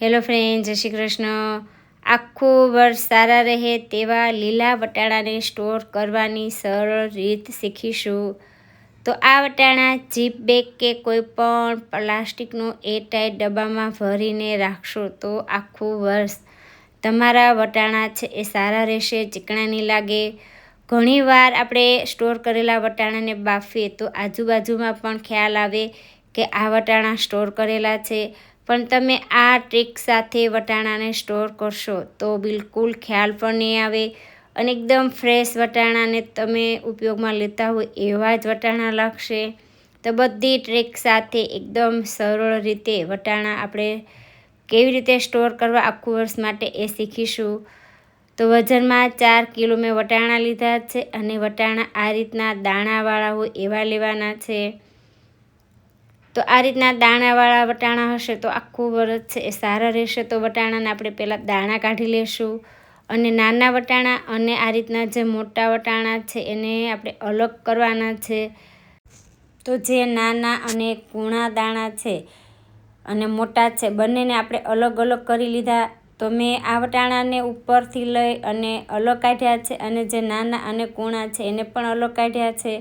Hello friend, જય શ્રી કૃષ્ણ. આખું વર્ષ સારા રહે તેવા લીલા વટાણાને સ્ટોર કરવાની સરળ રીત શીખીશું. તો આ વટાણા જીપ બેગ કે કોઈ પણ પ્લાસ્ટિકનું એરટાઈટ ડબ્બામાં ભરીને રાખશો તો આખું વર્ષ તમારા વટાણા છે એ સારા રહેશે, ચીકણા નહીં લાગે. ઘણીવાર આપણે સ્ટોર કરેલા વટાણાને બાફીએ તો આજુબાજુમાં પણ ખ્યાલ આવે કે આ વટાણા સ્ટોર કરેલા છે. પણ તમે આ ટ્રીક સાથે વટાણાને સ્ટોર કરશો તો બિલકુલ ખ્યાલ પણ નહીં આવે અને એકદમ ફ્રેશ વટાણાને તમે ઉપયોગમાં લેતા હોય એવા જ વટાણા લાગશે. તો બધી ટ્રીક સાથે એકદમ સરળ રીતે વટાણા આપણે કેવી રીતે સ્ટોર કરવા આખું વર્ષ માટે એ શીખીશું. તો વજનમાં ચાર કિલો મેં વટાણા લીધા છે અને વટાણા આ રીતના દાણાવાળા હોય એવા લેવાના છે. તો આ રીતના દાણાવાળા વટાણા હશે તો આખું વરસ છે એ સારા રહેશે. તો વટાણાને આપણે પહેલાં દાણા કાઢી લેશું અને નાના વટાણા અને આ રીતના જે મોટા વટાણા છે એને આપણે અલગ કરવાના છે. તો જે નાના અને કૂણા દાણા છે અને મોટા છે બંનેને આપણે અલગ અલગ કરી લીધા. તો મેં આ વટાણાને ઉપરથી લઈ અને અલગ કાઢ્યા છે અને જે નાના અને કૂણા છે એને પણ અલગ કાઢ્યા છે.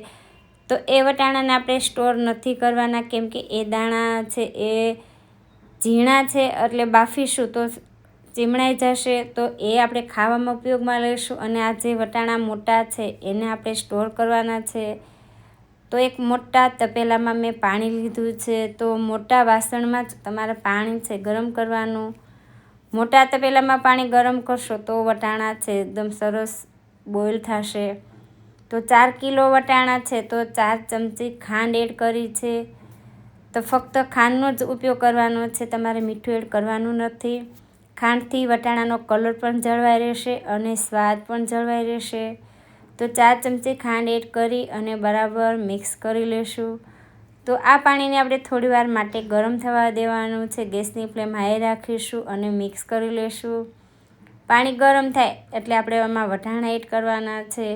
તો એ વટાણાને આપણે સ્ટોર નથી કરવાના, કેમ કે એ દાણા છે, એ ઝીણા છે, એટલે બાફીશું તો ચીમણાઈ જશે, તો એ આપણે ખાવામાં ઉપયોગમાં લઈશું અને આ જે વટાણા મોટા છે એને આપણે સ્ટોર કરવાના છે. તો એક મોટા તપેલામાં મેં પાણી લીધું છે, તો મોટા વાસણમાં જ તમારે પાણી છે ગરમ કરવાનું. મોટા તપેલામાં પાણી ગરમ કરશો તો વટાણા છે એકદમ સરસ બોઇલ થશે. તો ચાર કિલો વટાણા છે તો ચાર ચમચી ખાંડ એડ કરી છે. તો ફક્ત ખાંડનો જ ઉપયોગ કરવાનો છે, તમારે મીઠું એડ કરવાનું નથી. ખાંડથી વટાણાનો કલર પણ જળવાઈ રહેશે અને સ્વાદ પણ જળવાઈ રહેશે. તો ચાર ચમચી ખાંડ એડ કરી અને બરાબર મિક્સ કરી લેશું. તો આ પાણીને આપણે થોડીવાર માટે ગરમ થવા દેવાનું છે, ગેસની ફ્લેમ હાઈ રાખીશું અને મિક્સ કરી લેશું. પાણી ગરમ થાય એટલે આપણે એમાં વટાણા એડ કરવાના છે.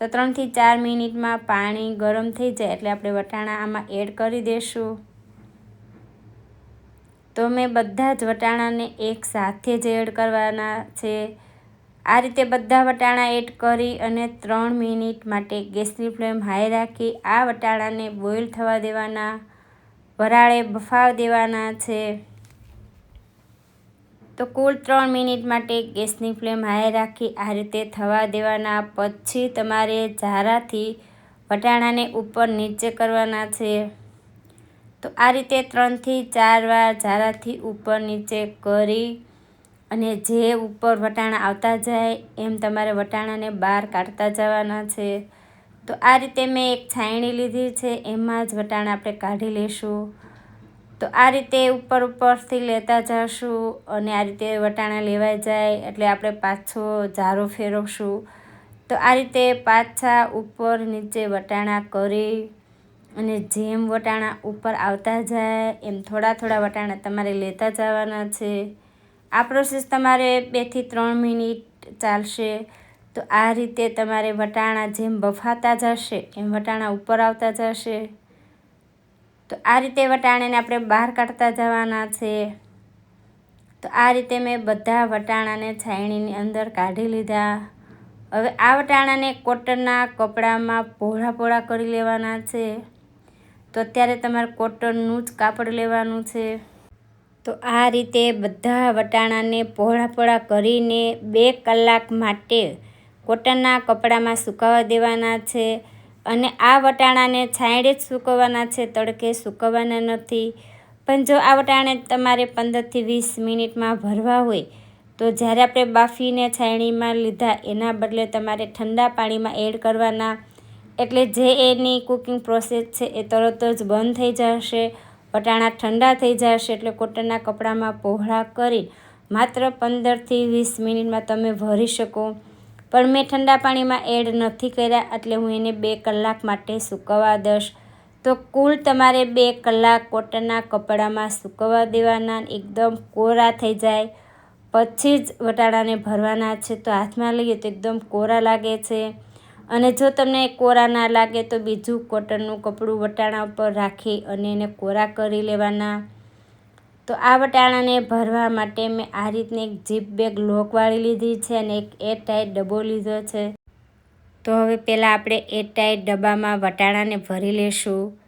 તો ત્રણથી ચાર મિનિટમાં પાણી ગરમ થઈ જાય એટલે આપણે વટાણા આમાં એડ કરી દઈશું તો મેં બધા જ વટાણાને એક સાથે જ એડ કરવાના છે. આ રીતે બધા વટાણા એડ કરી અને ત્રણ મિનિટ માટે ગેસની ફ્લેમ હાઈ રાખી આ વટાણાને બોઇલ થવા દેવાના, વરાળે બફાવ દેવાના છે. તો કુલ ત્રણ મિનિટ માટે ગેસની ફ્લેમ હાઈ રાખી આ રીતે થવા દેવાના પછી તમારે ઝારાથી વટાણાને ઉપર નીચે કરવાના છે. તો આ રીતે ત્રણથી ચાર વાર ઝારાથી ઉપર નીચે કરી અને જે ઉપર વટાણા આવતા જાય એમ તમારે વટાણાને બહાર કાઢતા જવાના છે. તો આ રીતે મેં એક છાયણી લીધી છે, એમાં જ વટાણા આપણે કાઢી લઈશું. તો આ રીતે ઉપર ઉપરથી લેતા જશું અને આ રીતે વટાણા લેવાઈ જાય એટલે આપણે પાછો ઝારો ફેરવશું. તો આ રીતે પાછા ઉપર નીચે વટાણા કરી અને જેમ વટાણા ઉપર આવતા જાય એમ થોડા થોડા વટાણા તમારે લેતા જવાના છે. આ પ્રોસેસ તમારે બેથી ત્રણ મિનિટ ચાલશે. તો આ રીતે તમારે વટાણા જેમ બફાતા જશે એમ વટાણા ઉપર આવતા જશે. તો આ રીતે વટાણાને આપણે બહાર કાઢતા જવાના છે. તો આ રીતે મેં બધા વટાણાને છાયણીની અંદર કાઢી લીધા. હવે આ વટાણાને કોટનના કપડામાં પહોળા પહોળા કરી લેવાના છે. તો અત્યારે તમારે કોટનનું જ કાપડ લેવાનું છે. તો આ રીતે બધા વટાણાને પહોળા પહોળા કરીને બે કલાક માટે કોટનના કપડામાં સુકાવા દેવાના છે. અને આ વટાણાને છાંયડે જ સૂકવવાના છે, તડકે સૂકવવાના નથી. પણ જો આ વટાણે તમારે પંદરથી વીસ મિનિટમાં ભરવા હોય, તો જ્યારે આપણે બાફીને છાયણીમાં લીધા, એના બદલે તમારે ઠંડા પાણીમાં એડ કરવાના. એટલે જે એની કુકિંગ પ્રોસેસ છે, એ તરત જ બંધ થઈ જશે. વટાણા ઠંડા થઈ જશે, એટલે કોટનના કપડામાં પહોળા કરી માત્ર પંદરથી વીસ મિનિટમાં તમે ભરી શકો. પણ મેં ઠંડા પાણીમાં એડ નથી કર્યા એટલે હું એને બે કલાક માટે સૂકવવા દઈશ. તો કુલ તમારે બે કલાક કોટનના કપડામાં સૂકવવા દેવાના, એકદમ કોરા થઈ જાય. પછી જ વટાણાને ભરવાના છે, તો હાથમાં લઈએ તો એકદમ કોરા લાગે છે. અને જો તમને કોરા ના લાગે તો બીજું કોટનનું કપડું વટાણા ઉપર રાખી અને એને કોરા કરી લેવાના. તો આ વટાણાને ભરવા માટે મેં આ રીતની એક જીપ બેગ લોકવાળી લીધી છે અને એક એરટાઈટ ડબ્બો લીધો છે. તો હવે પહેલાં આપણે એરટાઈટ ડબ્બામાં વટાણાને ભરી લેશું.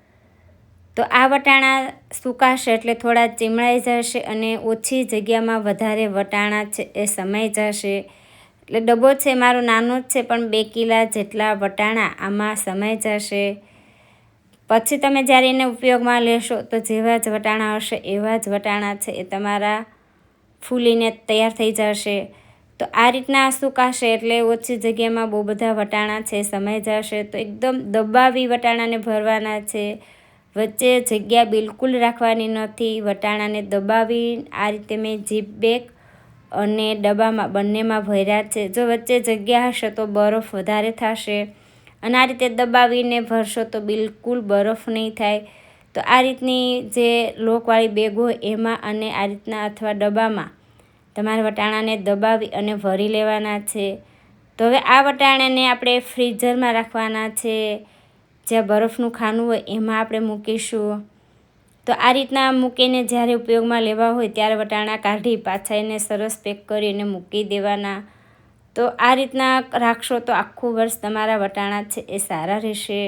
તો આ વટાણા સુકાશે એટલે થોડા ચીમળાઈ જશે અને ઓછી જગ્યામાં વધારે વટાણા છે એ સમાઈ જશે. એટલે ડબ્બો છે, મારો નાનો જ છે, પણ બે કિલા જેટલા વટાણા આમાં સમાઈ જશે. પછી તમે જ્યારે એને ઉપયોગમાં લેશો તો જેવા જ વટાણા હશે, એવા જ વટાણા છે, એ તમારા ફૂલીને તૈયાર થઈ જશે. તો આ રીતના સુકાશે એટલે ઓછી જગ્યામાં બહુ બધા વટાણા છે, સમય જશે. તો એકદમ દબાવી વટાણાને ભરવાના છે. વચ્ચે જગ્યા બિલકુલ રાખવાની નથી. વટાણાને દબાવી આ રીતે મેં જીપ બેગ અને ડબ્બામાં બંનેમાં ભર્યા છે. જો વચ્ચે જગ્યા હશે તો બરફ વધારે થશે. અને આ રીતે દબાવીને ભરશો તો બિલકુલ બરફ નહીં થાય. તો આ રીતની જે લોકવાળી બેગ હોય એમાં અને આ રીતના અથવા ડબ્બામાં તમારે વટાણાને દબાવી અને ભરી લેવાના છે. તો હવે આ વટાણાને આપણે ફ્રીઝરમાં રાખવાના છે. જ્યાં બરફનું ખાનું હોય એમાં આપણે મૂકીશું. તો આ રીતના મૂકીને જ્યારે ઉપયોગમાં લેવા હોય ત્યારે વટાણા કાઢી પાછા એને સરસ પેક કરીને મૂકી દેવાના. તો આ રીતના રાખશો તો આખું વર્ષ તમારા વટાણા છે એ સારા રહેશે.